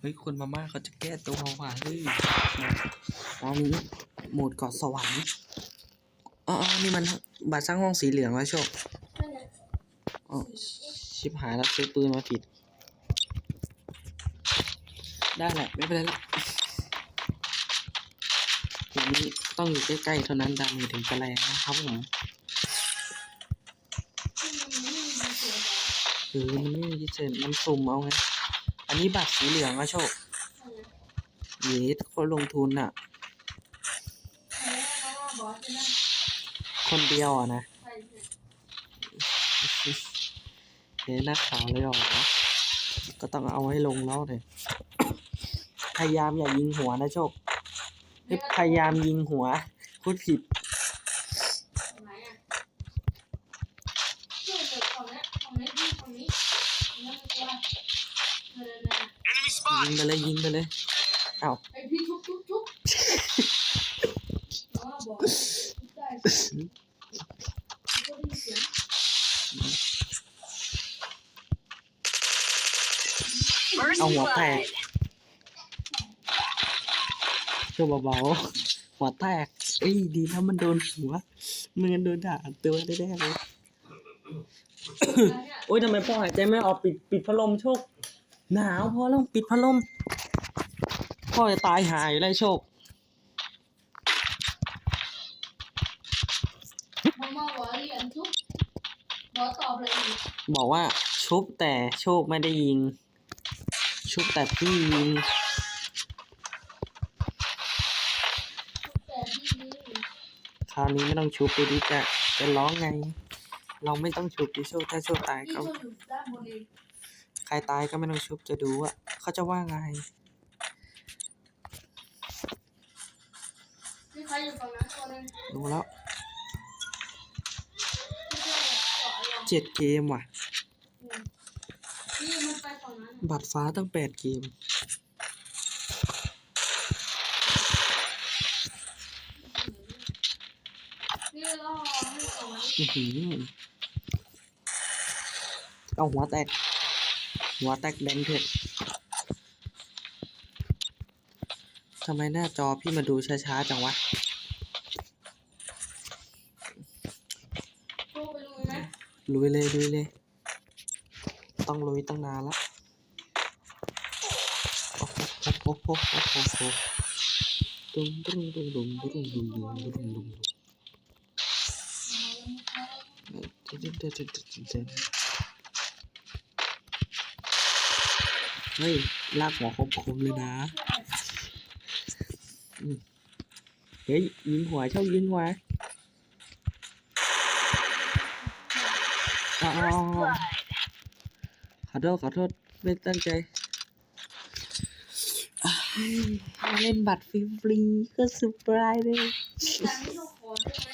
เฮ้ยคนมาม่าเขาจะแก้ตัวว่ะเฮ้ยตอนนี้โหมดเกาะสวรรค์อ๋ออ๋อนี่มันบัตรสร้างห้องสีเหลืองแล้วโชคอ๋อชิบหายแล้วซื้อปืนมาผิด ได้แหละไม่เป็นไรละทีนี้ต้องอยู่ใกล้ๆเท่านั้นดามจถึงจะแรงนะครับผมเออมันไม่มีพิเศษมันสุ่มเอาไง อันนี้บัตรสีเหลืองอะโชคเยสคนลงทุนอะแล้วว่าบอสจะคนเดียวอะนะเฮ้ยนักข่าวเลยหรอ ก็ต้องเอาให้ลงแล้วเลยพยายามอย่ายิงหัวนะโชค พยายามยิงหัวพูดผิด งไปเลยยิงไปเลยเอาเอาหัวแตกโชว์เบาๆหัวแตกเอ้ยดีนะมันโดนหัวไมันโดนด่าตัวได้แน่เลยโอ้ยทำไมพ่อหายใจไม่ออกปิดปิดพัดลมโชค หนาวพอแล้วปิดพัดลมพ่อจะตายหายอยู่เลยโชคมามาบอกเรียนทุบบอสตอบเลยอีกบอกว่าชุบแต่โชคไม่ได้ยิง ชุบแต่พี่ยิงทุบแต่ที่นี่คราวนี้ไม่ต้องชุบดูดิจะจะร้องไง เราไม่ต้องชุบดิโชคถ้าโชคตายที่ก็ ครตายก็ไม่ต้องชุบจะดูว่าเขาจะว่าไงที่ใครอยู่ฝั่งนั้นตัวนึงดูแล้วที่เพื่อนเกาะอะไรเจ็ดเกมว่ะ นี่มันไปฝั่งนั้นบัตรฟ้าตั้งแปดเกม นี่ล่อให้ฝั่งนั้นอื้อหือเอาหัวแตก หัวแตกแดงเผ็ดทำไมหน้าจอพี่มาดูช้าๆจังวะลุยเลยลุยเลย ต้องลุยตั้งนานละโอ้โหโอ้โหโอ้โหโอ้โหโอ้โหดุมดุมดุมดุมดุมดุมดุมดุมดุมดุม เฮ้ย ลากหัวคมๆเลยนะเฮ้ยยิงหัวชอบยิงหัวอ้าวขอโทษขอโทษไม่ตั้งใจอ้ายเล่นบัตรฟรีๆก็สุดปรายเลยแต่ไม่ต้องขอได้ไหม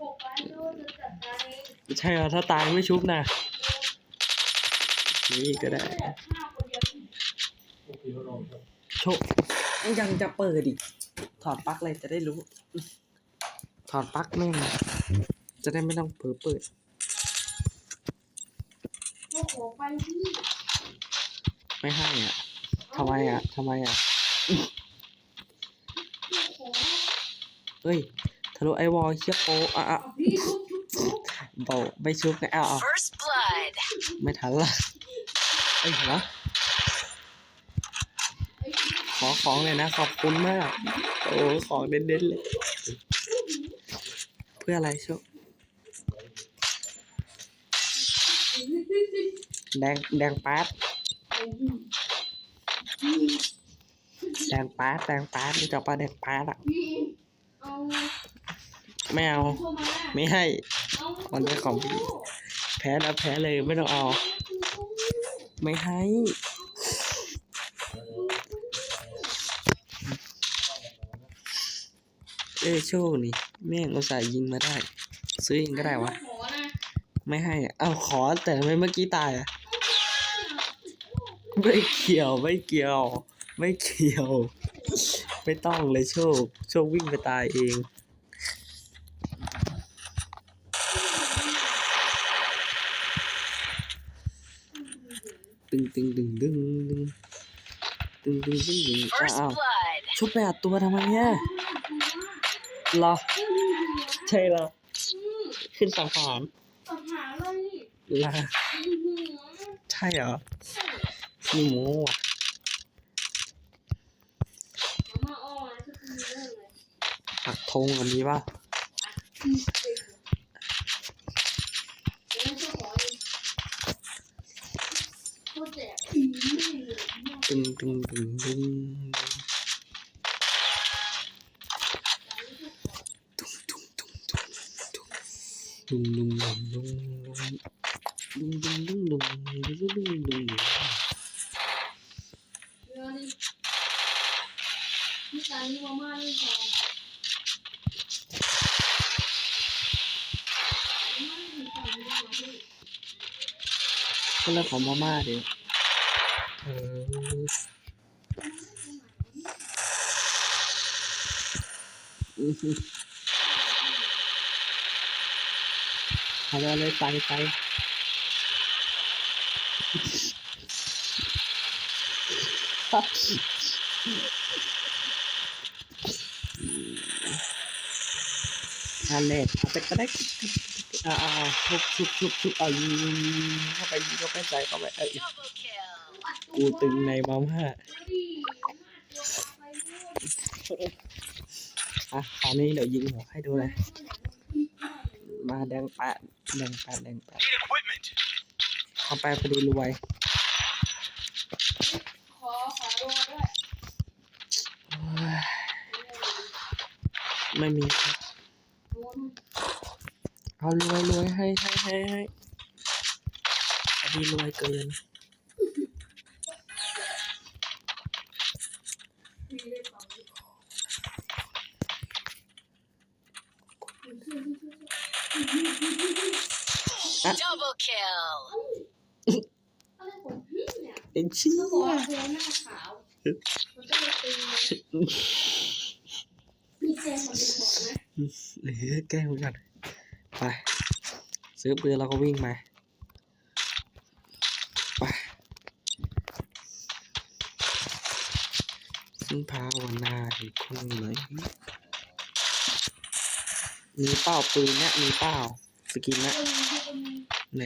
บอกไปด้วยจะจัดการเองใช่เหรอถ้าตายไม่ชุบนะ นี่ก็ได้แค่ห้าคนเดียวโชคยังจะเปิดอีก ถอดปลั๊กเลยจะได้รู้ ถอดปลั๊กแม่งจะได้ไม่ต้องเปิดเปิดโอ้โหไปที่ไม่ให้อะทำไมอะทำไมอะโอ้โหเฮ้ยทะลุไอวอลเชียโปอะอะเอาพี่ทุบทุบทุบบอกไม่ชุบนะอ้าวอ้าว First blood! ไม่ทันละ ไอ้หัวไอ้พี่ขอของเลยนะ ขอบคุณมาก โอ้ของเด็ดๆเลย เพื่ออะไรโชคแดงแดงปาดไอ้พี่แดงป๊าดแดงปาดรู้จักปลาแดงป๊าดอะไม่เอา ไม่ให้มันเป็นของพี่แพ้แล้วแพ้เลยไม่ต้องเอา ไม่ให้ เอ้โชคนี่ แม่งอุตส่าห์ยิงมาได้ ซื้อเองก็ได้วะ ไม่ให้อะเอาขอแต่ทำไมเมื่อกี้ตายอะไม่เกี่ยวไม่เกี่ยว ไม่เกี่ยว ไม่ต้องเลยโชค โชควิ่งไปตายเอง ตึงตึงตึงตึงตึงตึงตึงตึงตึง First อ้าวชุบไปอัดตัวทำไมเนี่ยรอใช่หรอขึ้นสังหารปัญหาเลยนี่ล่ะมีหัวใช่เหรอใช่ขี้โม้อะเอามาอ้อนก็คือเรื่องเลยปักธงอันนี้ป่ะ อืมเด็กเดี๋ยวจะขอเองโคตรแจกอืมเลย ตึงตึงตึงตึงดุงดุงดุงดุงดุงดุงดุงดุงดุงดุงดุงดุงดุงเรื่องนี้พี่การนี่มาม่าเล่นทองมาม่าเล่นทองด้หรอพี่ก็เรื่องของมาม่าเดี๋ยวเอออือฮึ เอาเลยเอาเลยไปไปอันเล็ดเอาไปก็ได้อ่าอ่าชุบชุบชุบชุบเอายิงเข้าไปยิงเข้าไปใส่เข้าไปเอ้ย Double kill. กูตึงในมาม่า อะคราวนี้เดี๋ยวยิงหัวให้ดูเลยมาแดงแปดแดงแปดแดงแปดเอาไปพอดีรวยขอขอลด้วยไม่มีครับเอารวยรวยให้ให้ให้ให้พอดีรวยเกิน มีเลยเปล่า Double kill. อะไรของพี่เนี่ยเป็นชี้เขาบอกว่าเธอหน้าขาวมันก็เลยตีมีแจมมันเป็นบอกนะหรือแกล้งมันกันไป ซื้อปืนแล้วก็วิ่งมา ไปซึ่งภาวนาถึงคนเลยมีเป้าปืนเนี่ยมีเป้าสกินนะก็มีที่เป็น ไหน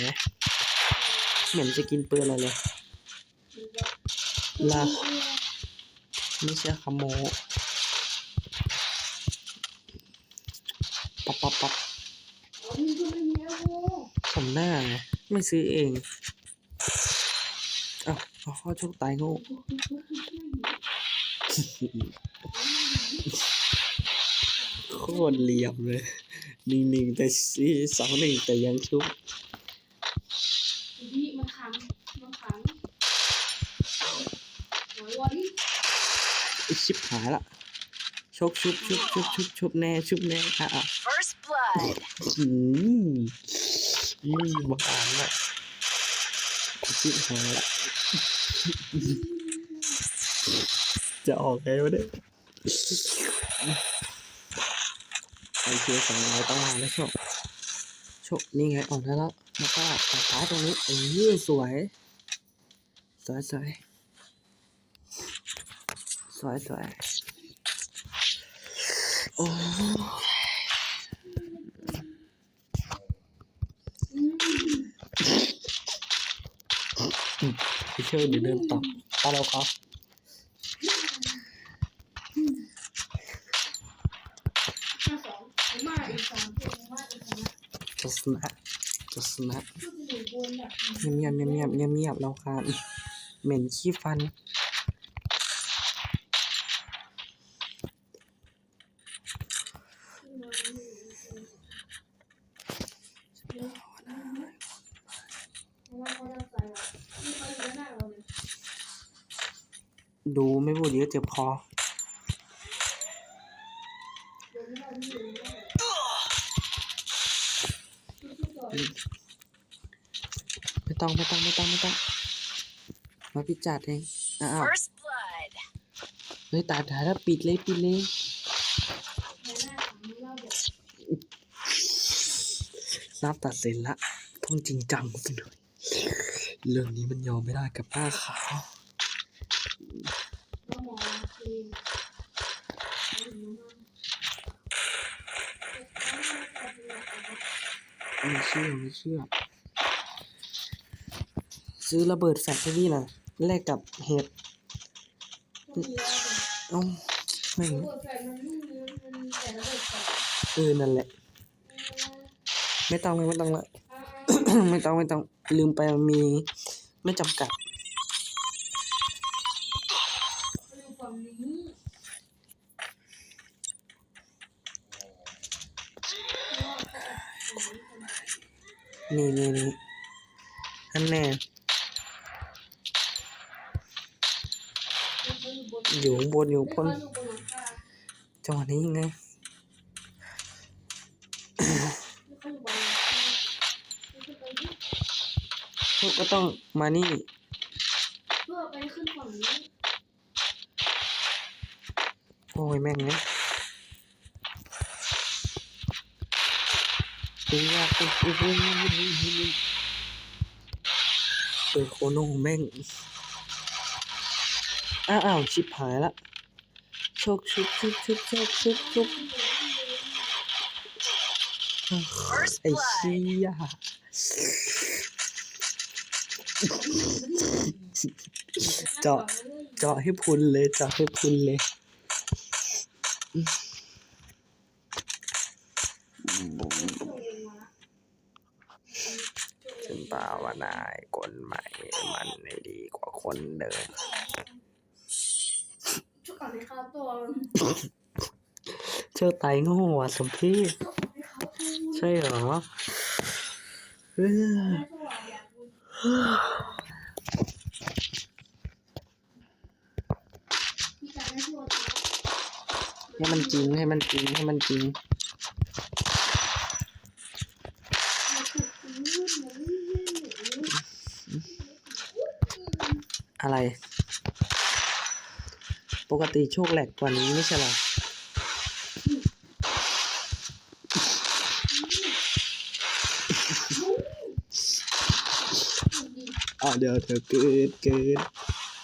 เหมือนจะกินปืนอะไรเลยลาไม่ใช่ขโมยปับปับปับอ๋อมีที่เป็นเนี้ยโว้สมหน้าไงไม่ซื้อเองเอ้าเอาข้อโชคตายโง่โคตรเหลี่ยมเลยหนึ่งหนึ่งแต่ซีสองหนึ่งแต่ยังชุบ ชิบหายละชกชุบชุบชุบชุบชุบแน่ชุบแน่อะอะ First blood. อืมอืมบังอ่านละชิบหายละจะออกไงวะเนี่ยไอเคียสองร้อยต้องมาแล้วโชคโชคนี่ไงออกได้แล้วแล้วก็ตัดท้ายตรงนี้เออสวยสวยสวยส วยสวยโอ้พี่เชื่อเดี๋ยวเดินต่อตาเราครับห้าสองผมมาอีกสามตัวผมมาอีกสามจะสนะจะสนะก็จะอยู่บนแบบเงียบเงียบเงียบเงียบเงียบเราคานเหม็นขี้ฟัน เพราะว่าเขาจะใส่แบบที่เขาอยู่ด้านหน้าเราเลย ดูไม่พูดเยอะเจ็บคอเดี๋ยวนี้เราที่อยู่ด้านหน้าที่ต่อไม่ต้องไม่ต้องไม่ต้องไม่ต้อง มาพี่จัดเอง อ้าว First blood. เฮ้ยตายตายแล้วปิดเลยปิดเลยในหน้าของเราเดี๋ยวนับตัดสินละ ต้องจริงจังสักหน่อย เรื่องนี้มันยอมไม่ได้กับหน้าขาว ก็มองคือเอาอยู่มา ไม่เชื่อไม่เชื่อ ซื้อระเบิดแฟลชให้นี่นะแลกกับเห็ดก็มีแล้วเอ้าไม่เบิดแฟลชมันไม่มีมันมีแต่ระเออนั่นแหละ ไม่ต้องเลยไม่ต้องละไม่ต้องไม่ต้องลืมไปมันมี ไม่จำกัด ๆอยู่ฝั่งนี้ นี่นี่นี่อันแน่อยู่ข้างบนอยู่ข้างบนอยู่บนหลังคาจังหวะนี้ยังไงเขาอยู่บนหลังคาไม่ใช่ไปที่พวกก็ต้องมานี่เพื่อไปขึ้นฝั่งนี้โอ้ยแม่งเลยเป็นย เป็นโอ้โหเปิดโคโนแม่ง อ้าวอ้าวชิบหายละโชคชุบชุบชุบชุบชุบชุบไอ้เชี่ยเจาะเจาะให้พุนเลยเจาะให้พุนเลย ฉันเปล่าว่า นายคนใหม่มันไม่ดีกว่าคนเดิมชุดก่อนให้เขาตัวเชื่อไตโง่อะสมพี่ให้เขาตัวใช่เหรอเออให้ตัวอยากดูพี่การให้ตัวตัวให้มันจริงให้มันจริงให้มันจริง อะไร ปกติโชคแหลกกว่านี้ไม่ใช่หรออ่าเดี๋ยวเดี๋ยวเกิดเกิด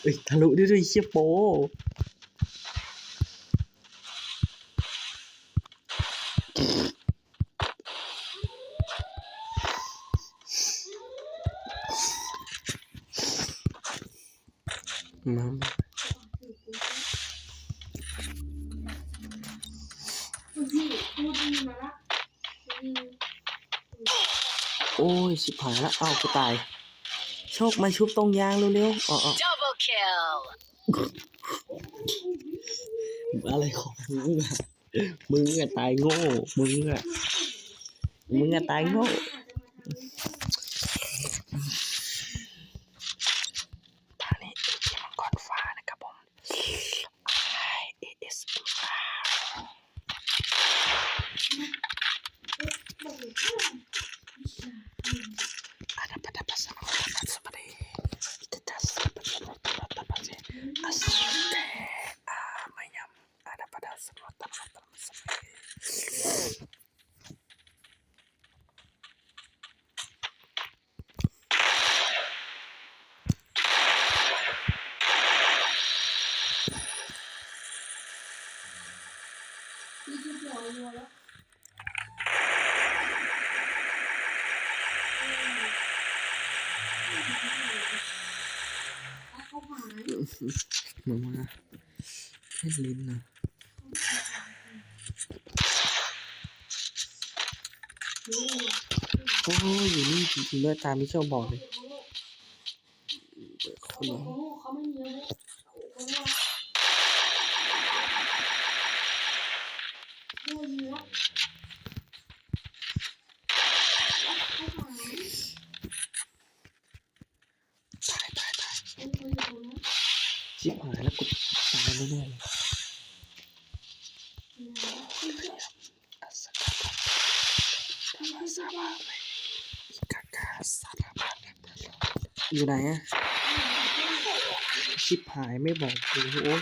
เอ้ยทะลุด้ด้วยเชี่ยโปมา คุณพี่พูดดีมาละดี โอ้ยสิบหายแล้วอ้าวกูตาย โชคมาชุบตรงยางเร็วๆอ๋ออ๋อ Double kill. อะไรของมึงอะมึงอะตายโง่ มึงอะมึงอะตายโง่ ตอนนี้ที่มังกรฟ้านะครับผม ASMR อานาปะดาปะสะมะปะสะมะเดอิตะตัสสะปะสะมะปะตะปะเจอัสเตอามะยัมอานาปะดาสะมะตะปะตะปะสะมะเด นี่คือหัวรัวแล้วเขาหาย มามาเล่นลิ้นนะโอ้ยอยู่นี่จริงๆด้วยตามที่เจ้าบอกเลยเปิดคนเขาไม่เยอะวุธเขาว่าโอ้ยแล้วเขาหาย ตายตายตาย เขาอยู่ตรงนั้น ชิบหายแล้วกูตายแน่ๆเลยอัสสะกะตะตะมะ สะบะเลยอิกะกะสะระบะเนี่ยอยู่ไหนอะชิบหายไม่บอกกูโอ้ย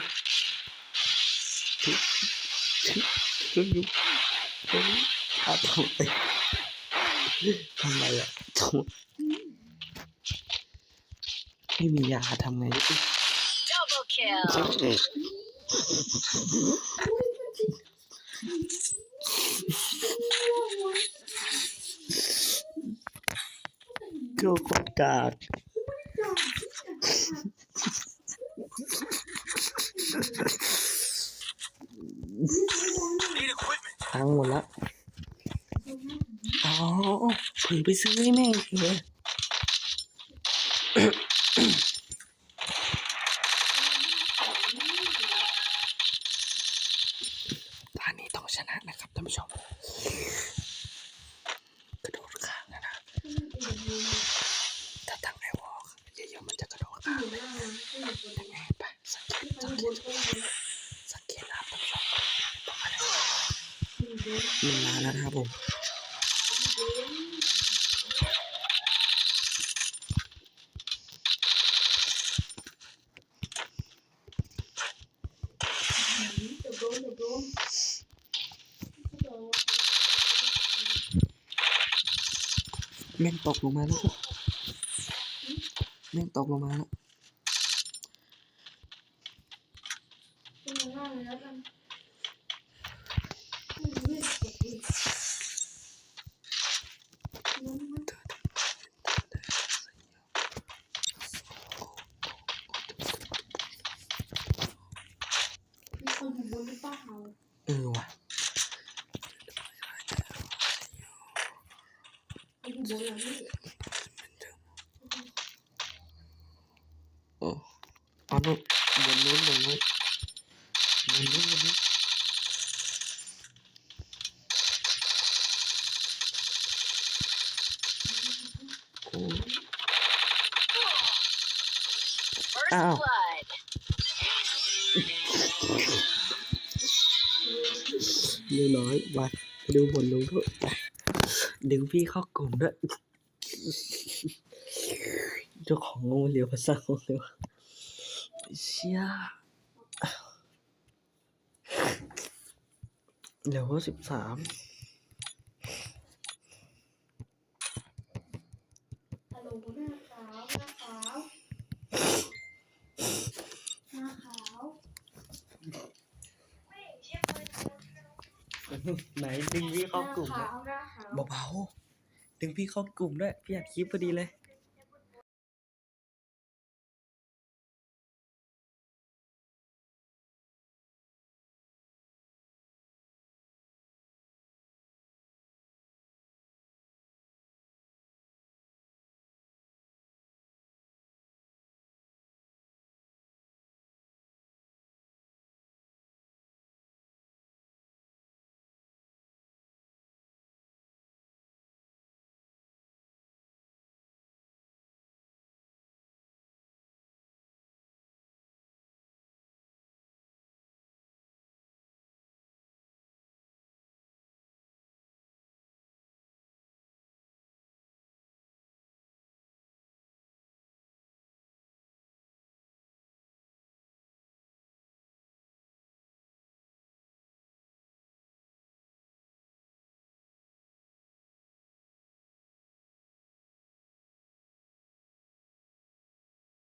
ชุบชุบชุบชุบชุบอาทำไมทำไมอะทำไม่มียาทำไงดิ Double kill. เกี่ยวกับกาดพังหมดละ อ๋อเผื่อไปซื้อให้แม่งเถอะตอนนี้ต้องชนะนะครับท่านผู้ชม กระโดดข้างนะนะ ถ้าตั้งไอวอลเยอะๆมันจะกระโดดข้ามไปยังไงไปสังเกตสังเกตสังเกตนะครับท่านผู้ชมประมาณนี้ มันมาแล้วนะครับผมแม่งตกลงมาแล้วแม่งตกลงมาแล้ว มีคนอยู่บ นหรือเปล่าเออว่ะอยู่ เหรอพี่โอ้เอานู่นบนนู้นบนนู้นบนนู้นบนนู้นโอ้ First Ow. blood. เรียมาดูบนลงโทษดึงพี่เข้ากลุ่มด้วยเจ้าของงงเรียวภาษาของเรียวเชี่ยเดี๋ยวสิบสาม ฮัลโหลหน้าขาวหน้าขาวหน้าขาว ไหนดึงพี่เข้ากลุ่มหน้าด้วยขาวหน้าขาวเบาๆดึงพี่เข้ากลุ่มด้วยพี่อัดคลิปพอดีเลย